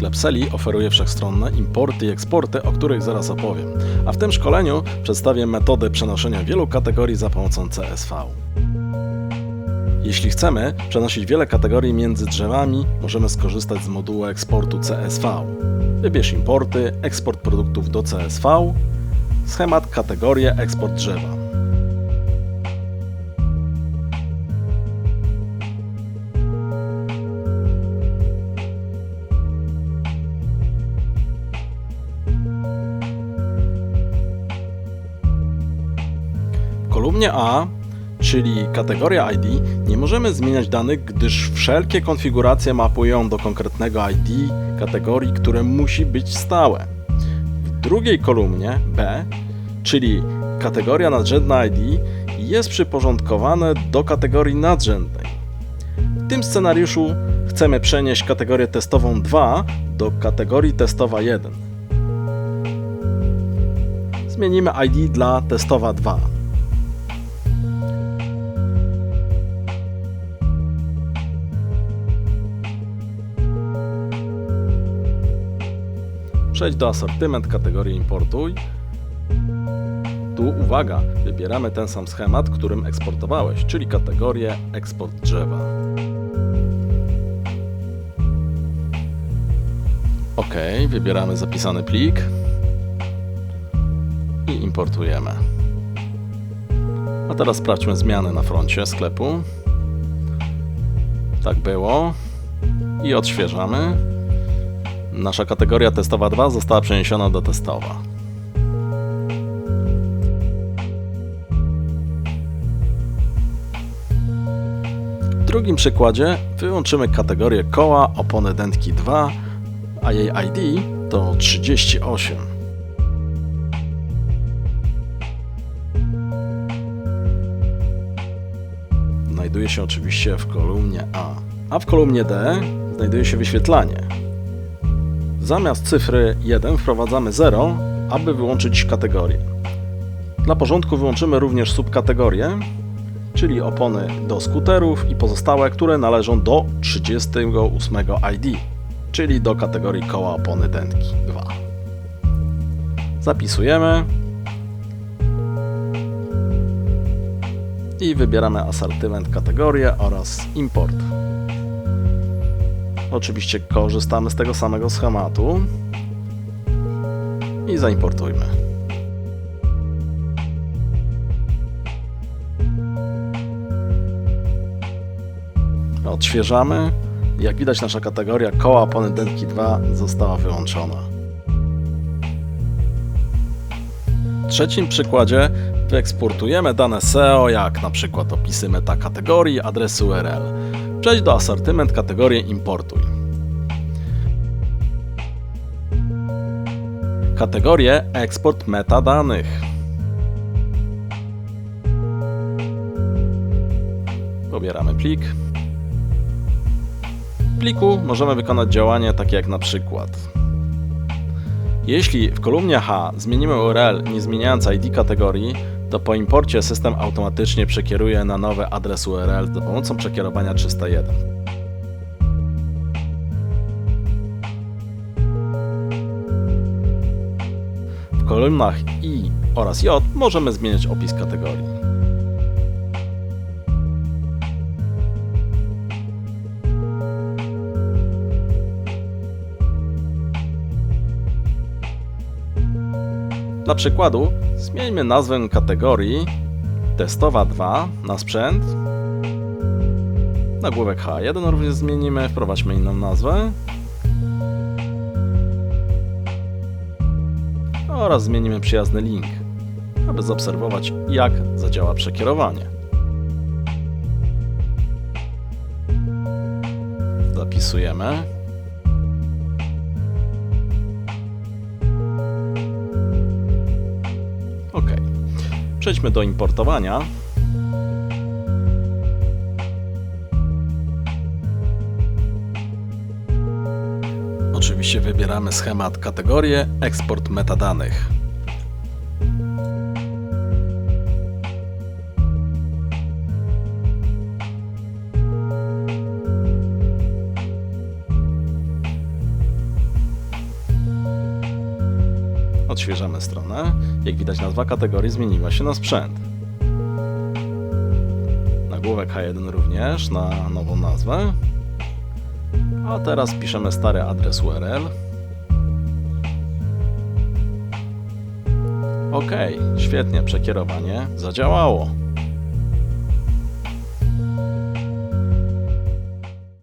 Sklep Seli oferuje wszechstronne importy i eksporty, o których zaraz opowiem. A w tym szkoleniu przedstawię metodę przenoszenia wielu kategorii za pomocą CSV. Jeśli chcemy przenosić wiele kategorii między drzewami, możemy skorzystać z modułu eksportu CSV. Wybierz importy, eksport produktów do CSV, schemat, kategorie, eksport drzewa. Kolumnie A, czyli kategoria ID, nie możemy zmieniać danych, gdyż wszelkie konfiguracje mapują do konkretnego ID kategorii, które musi być stałe. W drugiej kolumnie B, czyli kategoria nadrzędna ID, jest przyporządkowane do kategorii nadrzędnej. W tym scenariuszu chcemy przenieść kategorię testową 2 do kategorii testowa 1. Zmienimy ID dla testowa 2. Przejdź do asortyment kategorii importuj. Tu uwaga, wybieramy ten sam schemat, którym eksportowałeś, czyli kategorię eksport drzewa. OK, wybieramy zapisany plik i importujemy. A teraz sprawdźmy zmiany na froncie sklepu. Tak było. I odświeżamy. Nasza kategoria testowa 2 została przeniesiona do testowa. W drugim przykładzie wyłączymy kategorię koła opony dętki 2, a jej ID to 38. Znajduje się oczywiście w kolumnie A, a w kolumnie D znajduje się wyświetlanie. Zamiast cyfry 1 wprowadzamy 0, aby wyłączyć kategorię. Dla porządku wyłączymy również subkategorie, czyli opony do skuterów i pozostałe, które należą do 38 ID, czyli do kategorii koła opony dętki 2. Zapisujemy i wybieramy asortyment kategorię oraz import. Oczywiście korzystamy z tego samego schematu i zaimportujmy. Odświeżamy. Jak widać nasza kategoria koła opony dętki 2 została wyłączona. W trzecim przykładzie wyeksportujemy dane SEO, jak na przykład opisy metakategorii, adresy URL. Przejdź do asortyment kategorię importuj. Kategorię eksport metadanych. Pobieramy plik. W pliku możemy wykonać działanie takie jak na przykład jeśli w kolumnie H zmienimy URL nie zmieniając ID kategorii, to po imporcie system automatycznie przekieruje na nowy adres URL za pomocą przekierowania 301. W kolumnach I oraz J możemy zmieniać opis kategorii. Dla przykładu zmieńmy nazwę kategorii testowa 2 na sprzęt. Nagłówek H1 również zmienimy, wprowadźmy inną nazwę. Oraz zmienimy przyjazny link, aby zaobserwować jak zadziała przekierowanie. Zapisujemy. Przejdźmy do importowania. Oczywiście wybieramy schemat kategorię eksport metadanych. Odświeżamy stronę. Jak widać nazwa kategorii zmieniła się na sprzęt. Nagłówek H1 również na nową nazwę. A teraz piszemy stary adres URL. OK, świetnie, przekierowanie zadziałało.